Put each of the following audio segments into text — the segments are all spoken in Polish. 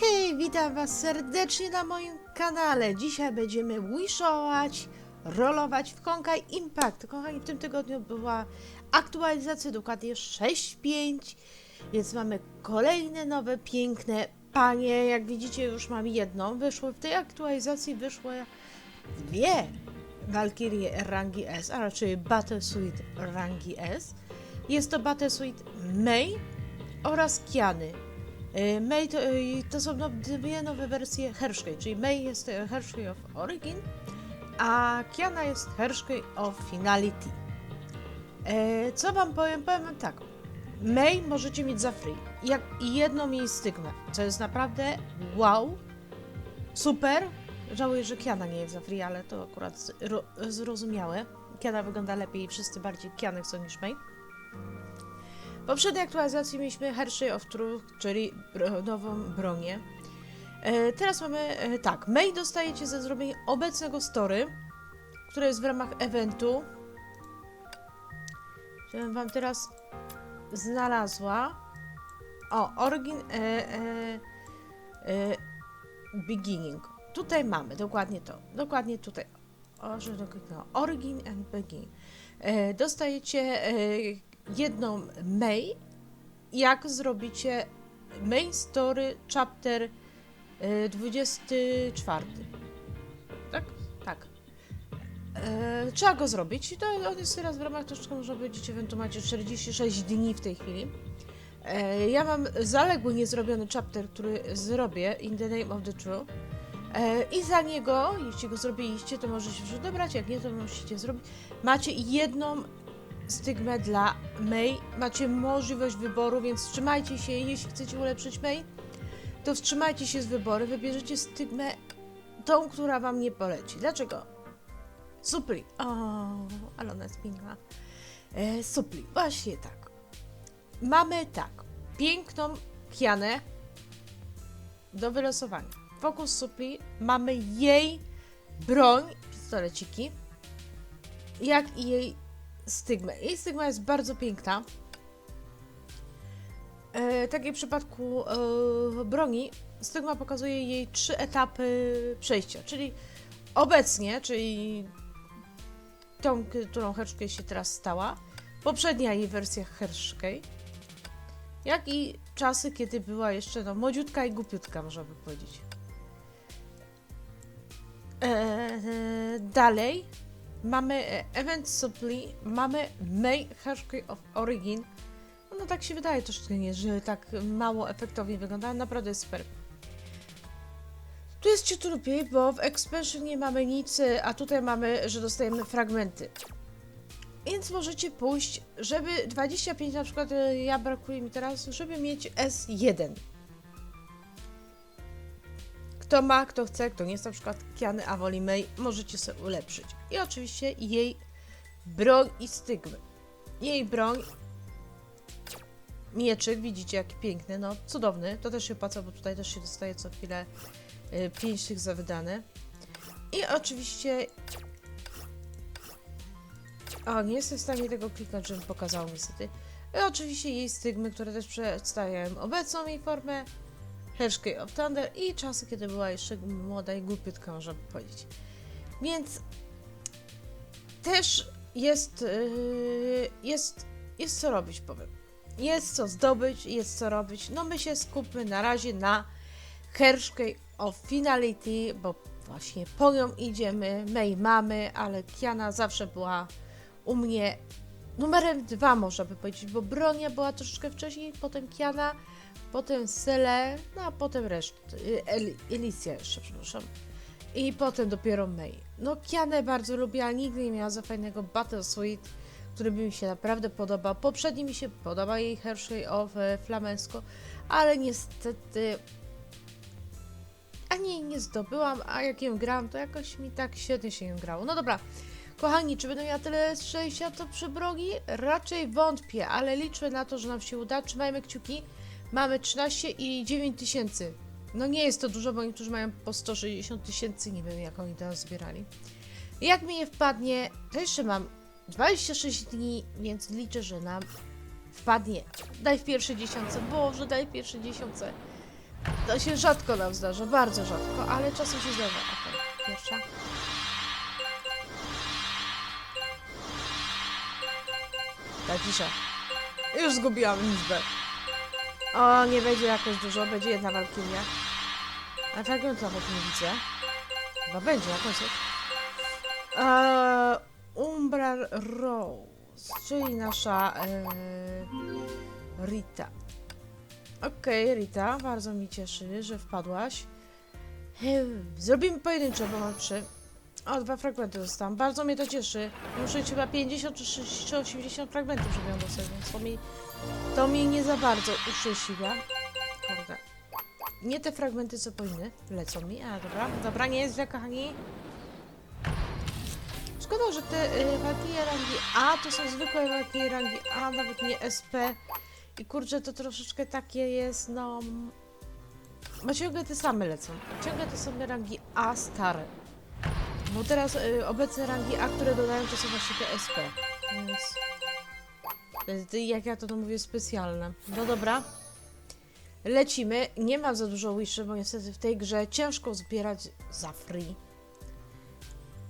hej, witam Was serdecznie na moim kanale. Dzisiaj będziemy wishować, rolować w Honkai Impact. Kochani, w tym tygodniu była aktualizacja dokładnie 6.5, więc mamy kolejne nowe, piękne panie. Jak widzicie, już mam jedną. Wyszło w tej aktualizacji wyszły dwie Valkyrie rangi S, a raczej Battle Suite rangi S. Jest to Battle Suite Mei oraz Kiany. Y, May to, y, to są no, dwie nowe wersje Hershey, czyli May jest e, Hershey of Origin, a Kiana jest Hershey of Finality. Co wam powiem? Powiem wam tak. May możecie mieć za free. Jak i jedną jej co jest naprawdę wow, super. Żałuję, że Kiana nie jest za free, ale to akurat zro, zrozumiałe. Kiana wygląda lepiej i wszyscy bardziej Kiany chcą niż May. W poprzedniej aktualizacji mieliśmy Hershey of Truth, czyli nową bronię. E, teraz mamy e, tak, mail dostajecie za zrobienie obecnego story, które jest w ramach eventu. Żebym wam teraz znalazła. O, Origin e, e, e, Beginning. Tutaj mamy dokładnie to. Dokładnie tutaj. O, że dokładnie. Origin and Beginning. E, dostajecie e, jedną mail, jak zrobicie main story chapter y, 24. Tak? Tak. E, trzeba go zrobić i to on jest teraz w ramach troszeczkę, można powiedzieć, eventu macie 46 dni w tej chwili. E, ja mam zaległy, niezrobiony chapter, który zrobię, In the Name of the True. E, I za niego, jeśli go zrobiliście, to możecie już odebrać, jak nie, to musicie zrobić. Macie jedną stygmę dla May. Macie możliwość wyboru, więc wstrzymajcie się, jeśli chcecie ulepszyć May, to wstrzymajcie się z wyboru, wybierzecie stygmę tą, która wam nie poleci. Dlaczego? Supli. O, ale ona jest piękna. E, supli, właśnie tak. Mamy tak, piękną Kianę do wylosowania. Fokus supli, mamy jej broń, pistoleciki, jak i jej stygmę. Jej stygma jest bardzo piękna. E, tak jak w przypadku e, broni, stygma pokazuje jej trzy etapy przejścia, czyli obecnie, czyli tą, którą Hershey się teraz stała, poprzednia jej wersja Hershey, jak i czasy, kiedy była jeszcze no, młodziutka i głupiutka, można by powiedzieć. E, e, dalej mamy e, Event Supply, mamy May Hershey of Origin. No tak się wydaje troszeczkę nie, że tak mało efektownie wygląda, naprawdę super. Tu jest ciut lepiej, bo w Expansion nie mamy nic, a tutaj mamy, że dostajemy fragmenty. Więc możecie pójść, żeby 25 na przykład, e, ja brakuje mi teraz, żeby mieć S1. Kto ma, kto chce, kto nie jest na przykład Kiany, a woli May, możecie sobie ulepszyć. I oczywiście jej broń i stygmy. Jej broń, mieczyk, widzicie jaki piękny, no cudowny. To też się opłaca, bo tutaj też się dostaje co chwilę 5 tych za wydane. I oczywiście... O, nie jestem w stanie tego kliknąć, żebym pokazał niestety. I oczywiście jej stygmy, które też przedstawiają obecną jej formę. Hershey of Thunder i czasy, kiedy była jeszcze młoda i głupiutka, można by powiedzieć. Więc też jest, yy, jest, jest co robić, powiem. Jest co zdobyć, jest co robić. No my się skupmy na razie na Hershey of Finality, bo właśnie po nią idziemy, May mamy, ale Kiana zawsze była u mnie numerem dwa, można by powiedzieć, bo Bronia była troszeczkę wcześniej, potem Kiana, potem Sele, no a potem resztę, El Elicia jeszcze, przepraszam. I potem dopiero May. No Kianę bardzo lubię, ale nigdy nie miała za fajnego Battle Suite, który by mi się naprawdę podobał. Poprzedni mi się podoba jej Hershey of e, Flamenco, ale niestety ani jej nie zdobyłam, a jak ją grałam, to jakoś mi tak świetnie się ją grało. No dobra, kochani, czy będę miała tyle szczęścia to przy brogi? Raczej wątpię, ale liczę na to, że nam się uda. Trzymajmy kciuki. Mamy 13 i 9 tysięcy. No nie jest to dużo, bo niektórzy mają po 160 tysięcy, nie wiem jak oni to zbierali. Jak mi nie wpadnie, to jeszcze mam 26 dni, więc liczę, że nam wpadnie. Daj w pierwszej dziesiątce, Boże, daj w pierwszej dziesiątce. To się rzadko nam zdarza, bardzo rzadko, ale czasem się zdarza. Okej, pierwsza. Ta cisza. Już zgubiłam liczbę. O, nie będzie jakoś dużo, będzie jedna walkiria. A czego nawet nie widzę? Chyba będzie na końcu. Eee, Umbral Rose, czyli nasza eee, Rita. Okej, Rita, bardzo mi cieszy, że wpadłaś. Zrobimy pojedyncze, bo mam trzy. O, dwa fragmenty dostałam. Bardzo mnie to cieszy. Muszę mieć chyba 50 czy 60, czy 80 fragmentów, żeby ją dostać, więc to mi, to mi nie za bardzo uszczęśliwia. Kurde. Nie te fragmenty, co powinny. Lecą mi. A, dobra. Dobra, nie jest źle. Szkoda, że te y, rangi A to są zwykłe walki rangi A, nawet nie SP. I kurczę, to troszeczkę takie jest, no... Bo ciągle te same lecą. Ciągle te same rangi A stare. Bo teraz y, obecne rangi A, które dodają, to są właśnie te SP. Więc... Jak ja to, to mówię, specjalne. No dobra. Lecimy. Nie mam za dużo wiszy, bo niestety w tej grze ciężko zbierać za free.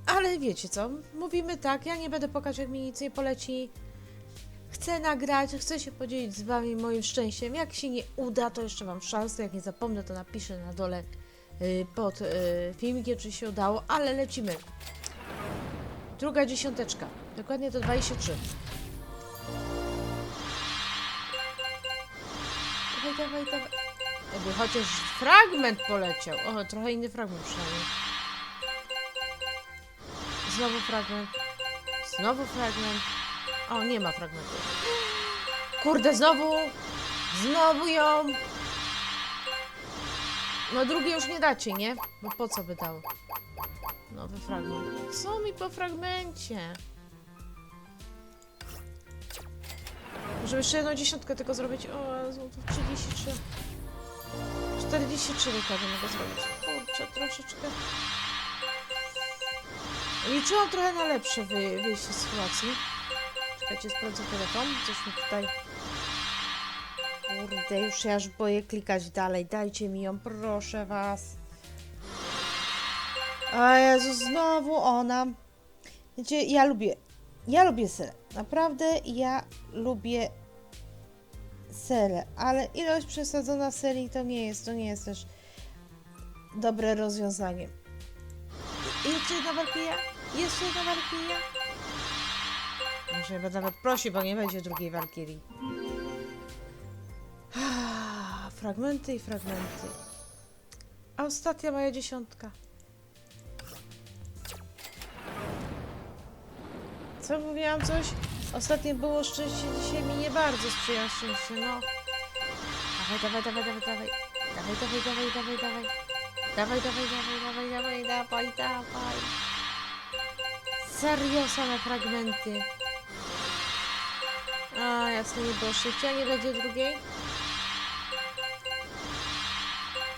Ale wiecie co? Mówimy tak, ja nie będę pokazać, jak mi nic nie poleci. Chcę nagrać, chcę się podzielić z wami moim szczęściem. Jak się nie uda, to jeszcze mam szansę. Jak nie zapomnę, to napiszę na dole pod y, filmikiem, czy się udało, ale lecimy. Druga dziesiąteczka. Dokładnie to 23. Dawaj, dawaj, dawaj. Jakby chociaż fragment poleciał. O, trochę inny fragment przynajmniej. Znowu fragment. Znowu fragment. O, nie ma fragmentu. Kurde, znowu! Znowu ją! No drugi już nie dacie, nie? Bo po co by dał? Nowy fragment. Co mi po fragmencie? Może jeszcze jedną dziesiątkę tylko zrobić. O, to 33. 43 dokładnie mogę zrobić. Kurczę, troszeczkę. Liczyłam trochę na lepsze wy, wyjście z sytuacji. Czekajcie, sprawdzę telefon. Coś mi tutaj... Kurde, już się aż boję klikać dalej. Dajcie mi ją, proszę was. A Jezu, znowu ona. Wiecie, ja lubię... Ja lubię serę. Naprawdę ja lubię serę, ale ilość przesadzona serii to nie jest, to nie jest też dobre rozwiązanie. Jeszcze jedna walkiria? Jeszcze jedna walkiria? Może ja będę nawet prosił, bo nie będzie drugiej walkirii. Fragmenty i fragmenty. A ostatnia moja dziesiątka. Co mówiłam coś? Ostatnie było szczęście, dzisiaj mi nie bardzo sprzyja szczęście, no. Dawaj, dawaj, dawaj, dawaj, dawaj. Dawaj, dawaj, dawaj, dawaj, dawaj. Dawaj, dawaj, dawaj, dawaj, dawaj, dawaj, dawaj. Serio same fragmenty. A, jasne, nie było szczęścia, nie będzie drugiej.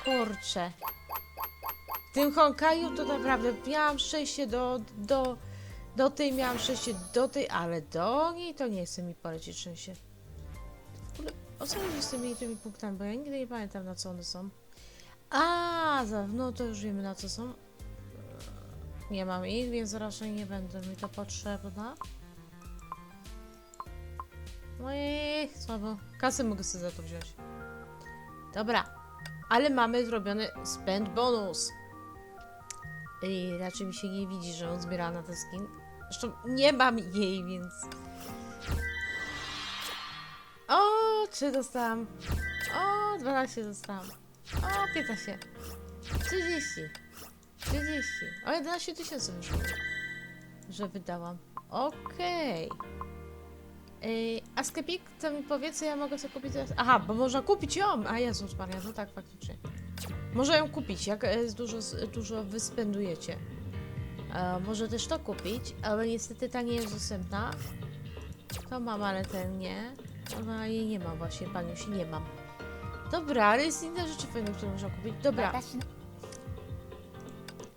Kurczę. W tym Honkaju to naprawdę miałam szczęście do, do, do tej, miałam szczęście do tej, ale do niej to nie chce mi polecieć szczęście. W ogóle, o co chodzi z tymi, tymi punktami, bo ja nigdy nie pamiętam na co one są. A, no to już wiemy na co są. Nie mam ich, więc raczej nie będę mi to potrzebna. No i słabo. Kasę mogę sobie za to wziąć. Dobra, ale mamy zrobiony spend bonus. I raczej mi się nie widzi, że on zbiera na ten skin. Zresztą nie mam jej, więc... O, 3 dostałam. O, 12 dostałam. O, 15. 30. 30. O, 11 tysięcy wyszło. Że wydałam. Okej. Ej, A sklepik, co mi powie, co ja mogę sobie kupić teraz? Aha, bo można kupić ją! A Jezus Maria, no tak, faktycznie. Można ją kupić, jak e, dużo, dużo wyspendujecie. E, może też to kupić, ale niestety ta nie jest dostępna. To mam, ale ten nie. Ona jej nie ma właśnie, paniusi, nie mam. Dobra, ale jest inne rzeczy fajne, które można kupić. Dobra,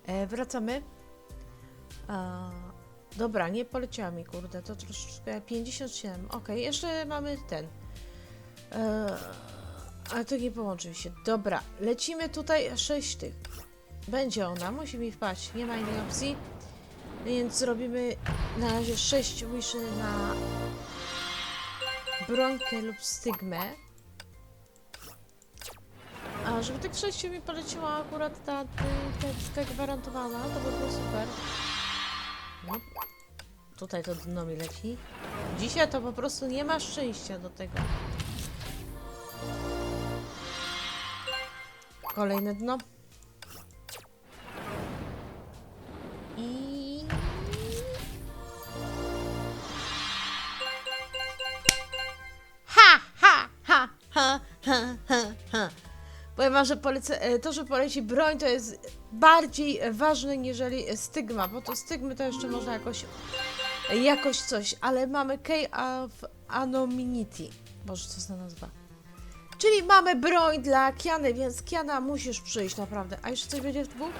e, wracamy. A, dobra, nie poleciała mi, kurde, to troszeczkę 57. Okej, jeszcze mamy ten. E, Ale to nie połączy mi się. Dobra, lecimy tutaj sześć tych. Będzie ona, musi mi wpaść, nie ma innej opcji. Więc zrobimy na razie sześć wiszy na bronkę lub stygmę. A żeby tych sześciu mi poleciła akurat ta, ta, ta gwarantowana, to by było super. No. Tutaj to dno mi leci. Dzisiaj to po prostu nie ma szczęścia do tego. Kolejne dno. I... Ha, ha, ha, ha, ha, ha. Powiem wam, że polecę, e, to, że poleci broń, to jest bardziej ważne niżeli stygma, bo to stygmy to jeszcze można jakoś, jakoś coś, ale mamy Key of Anonymity. Boże, co za nazwa. Czyli mamy broń dla Kiany, więc Kiana musisz przyjść naprawdę. A jeszcze coś będzie w dwóch?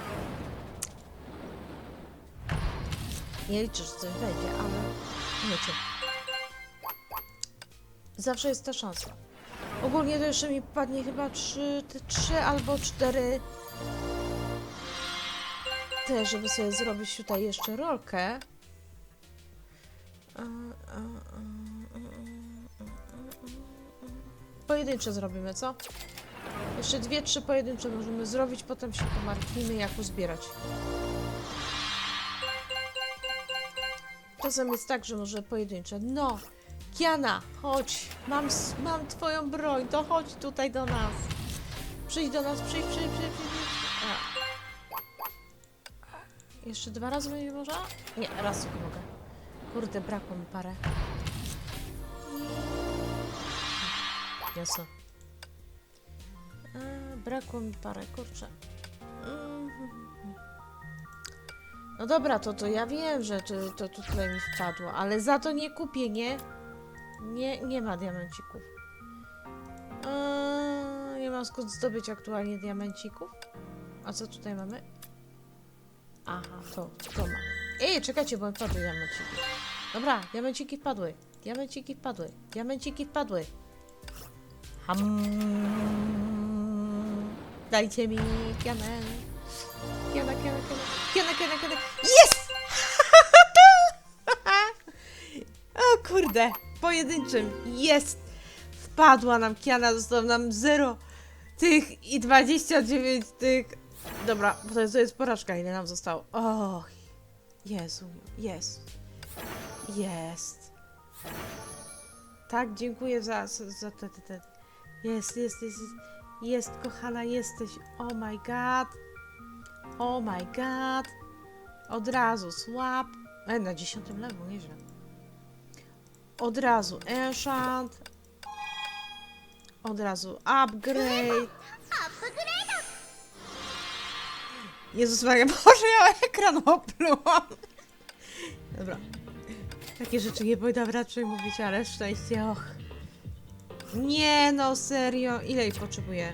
Nie liczę, że coś będzie, ale wiecie. Zawsze jest ta szansa. Ogólnie to jeszcze mi padnie chyba trzy, te trzy albo cztery te, żeby sobie zrobić tutaj jeszcze rolkę. Pojedyncze zrobimy, co? Jeszcze dwie, trzy pojedyncze możemy zrobić, potem się pomartwimy, jak uzbierać. Czasem jest tak, że może pojedyncze. No, Kiana, chodź, mam, mam twoją broń, to chodź tutaj do nas. Przyjdź do nas, przyjdź, przyjdź, przyjdź, przyjdź. Jeszcze dwa razy będzie można? Nie, raz tylko mogę. Kurde, brakło mi parę. Jasno. Brakło mi parę, kurczę. No dobra, to, to ja wiem, że to, to tutaj mi wpadło, ale za to nie kupię, nie? Nie, nie ma diamencików. Eee, nie mam skąd zdobyć aktualnie diamencików. A co tutaj mamy? Aha, to, to ma. Ej, czekajcie, bo wpadły diamenciki. Dobra, diamenciki wpadły. Diamenciki wpadły. Diamenciki wpadły. Ham. Dajcie mi kianę. Kiana, kiana, kiana. Kiana, kiana, kiana. Jest! o kurde, pojedynczym. Jest! Wpadła nam kiana, zostało nam 0 tych i 29 tych. Dobra, bo to jest, porażka, ile nam zostało. Och, Jezu, jest. Jest. Tak, dziękuję za, za, te, te, te. Jest, jest, jest, jest. Jest, kochana, jesteś. Oh my god. Oh my god. Od razu słab. E, na dziesiątym levelu, nieźle. Od razu enchant. Od razu upgrade. Jezus Maria, Boże, ja ekran oplułam. Dobra. Takie rzeczy nie powinnam raczej mówić, ale szczęście, och. Nie no, serio. Ile jej potrzebuję?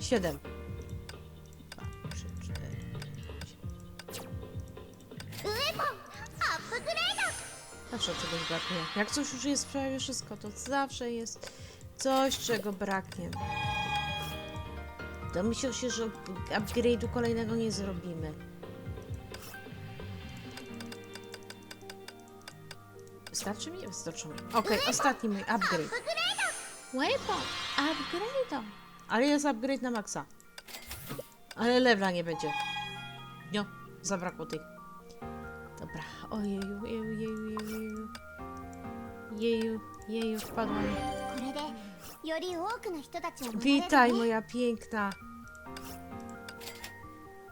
Siedem. Zawsze czegoś braknie. Jak coś już jest prawie wszystko, to zawsze jest coś, czego braknie. Domyślał się, że upgrade'u kolejnego nie zrobimy. Wystarczy mi? Wystarczy mi. Okej, ostatni mój upgrade. Weapon! Upgrade'a! Ale jest upgrade na maksa. Ale lewla nie będzie. No, zabrakło tych. Dobra. Ojeju, jeju, jeju, jeju, jeju. Jeju, jeju, wpadła mi. これでより多くの人たちを守れる Witaj, ね moja piękna.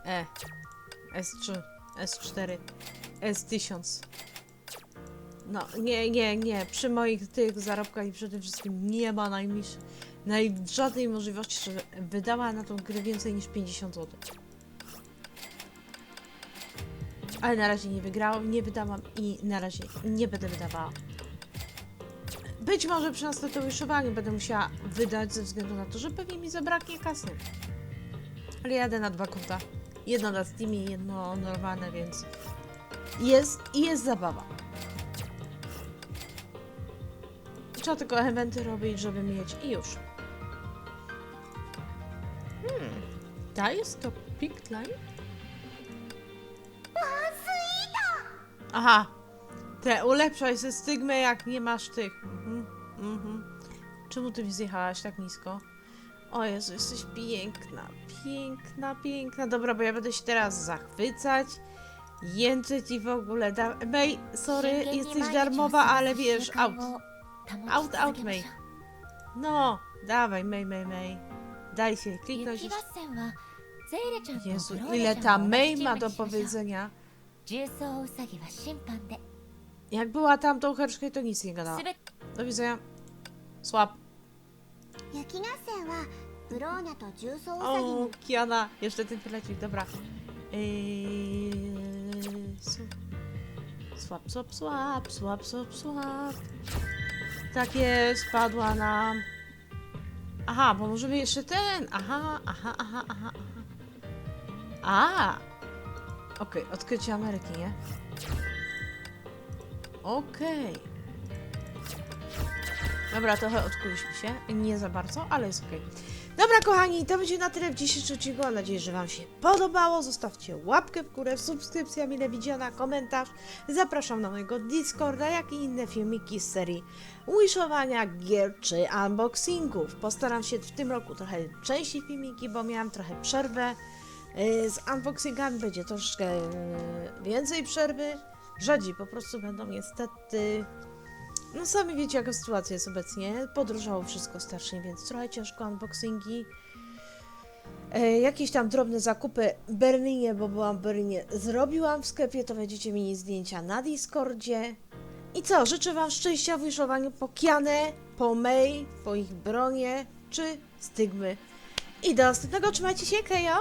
E. S3, S4, S1000. No, nie, nie, nie. Przy moich tych zarobkach i przede wszystkim nie ma najmniejszej, naj, żadnej możliwości, żeby wydała na tą grę więcej niż 50 zł. Ale na razie nie wygrałam, nie wydałam i na razie nie będę wydawała. Być może przy następnym wyszywaniu będę musiała wydać ze względu na to, że pewnie mi zabraknie kasy. Ale jadę na dwa konta. Jedno na Steamie, jedno normalne, więc jest i jest zabawa. Trzeba tylko eventy robić, żeby mieć i już. Ta jest to Pink Line? Aha. Te ulepszaj ze stygmę, jak nie masz tych. Mhm, mhm. Czemu ty mi zjechałaś tak nisko? O Jezu, jesteś piękna, piękna, piękna. Dobra, bo ja będę się teraz zachwycać, jęczeć i w ogóle... Da... May, sorry, jesteś darmowa, ale wiesz, out. Out, out, May. No, dawaj, May, May, May. Daj się kliknąć. Jezu, ile ta May ma do powiedzenia. 重曹ウサギは審判で Jak była tamtą herszkę, to nic nie gadała. すべ Do widzenia. Słab. 雪合戦はブローニャと重曹ウサギ O, に Kiana, jeszcze ten leci, dobra. Eee, su- Słab, słab, słab, słab, słab, słab. Tak jest, padła nam. Aha, bo możemy jeszcze ten. Aha, aha, aha, aha, aha. Okej, odkrycie Ameryki, nie? Okej. Dobra, trochę odkuliśmy się. Nie za bardzo, ale jest okej. Dobra, kochani, to będzie na tyle w dzisiejszym odcinku. Mam nadzieję, że Wam się podobało. Zostawcie łapkę w górę, subskrypcja mile widziana, komentarz. Zapraszam na mojego Discorda, jak i inne filmiki z serii wishowania gier czy unboxingów. Postaram się w tym roku trochę częściej filmiki, bo miałam trochę przerwę. Yy, Z unboxingami będzie troszkę yy, więcej przerwy. Rzadziej po prostu będą niestety. No sami wiecie jaka sytuacja jest obecnie. Podróżało wszystko strasznie, więc trochę ciężko unboxingi. E, jakieś tam drobne zakupy w Berlinie, bo byłam w Berlinie, zrobiłam w sklepie, to będziecie mieli zdjęcia na Discordzie. I co, życzę Wam szczęścia w wiszowaniu po Kianę, po May, po ich bronie, czy stygmy. I do następnego, trzymajcie się, Kejo!